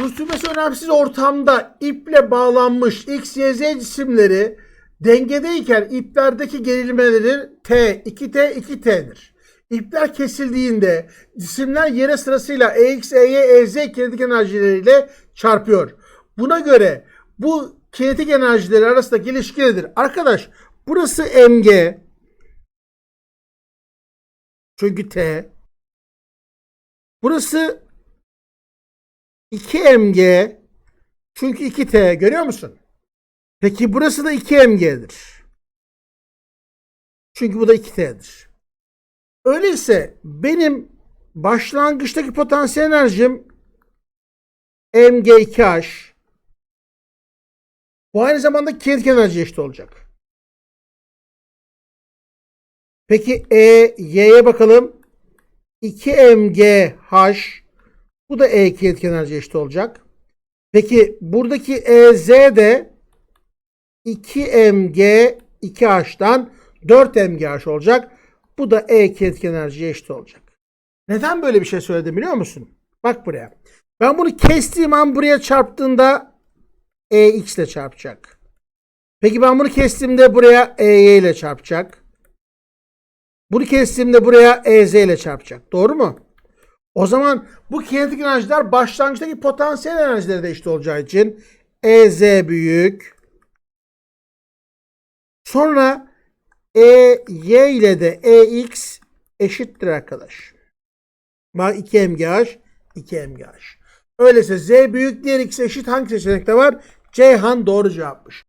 Rütubesi önemsiz ortamda iple bağlanmış X, Y, Z cisimleri dengedeyken iplerdeki gerilmeleri T, 2T, 2T'dir. İpler kesildiğinde cisimler yere sırasıyla EX, EY, EZ kinetik enerjileriyle çarpıyor. Buna göre bu kinetik enerjileri arasındaki ilişki nedir? Arkadaş burası mg çünkü T. Burası 2mg çünkü 2t görüyor musun? Peki burası da 2mg'dir. Çünkü bu da 2t'dir. Öyleyse benim başlangıçtaki potansiyel enerjim mg2h bu aynı zamanda kinetik enerji eşit olacak. Peki E, Y'ye bakalım. 2mgh bu da E kinetik enerji eşit olacak. Peki buradaki EZ de 2mg 2h'dan 4mgh olacak. Bu da E kinetik enerjiye eşit olacak. Neden böyle bir şey söyledim biliyor musun? Bak buraya. Ben bunu kestiğim an buraya çarptığında EX ile çarpacak. Peki ben bunu kestiğimde buraya EY ile çarpacak. Bunu kestiğimde buraya EZ ile çarpacak. Doğru mu? O zaman bu kinetik enerjiler başlangıçtaki potansiyel enerjileri de eşit olacağı için EZ büyük. Sonra EY ile de EX eşittir arkadaş. Bak 2MGH 2MGH. Öyleyse Z büyük diğer X eşit hangi seçenekte var? Ceyhan doğru cevapmış.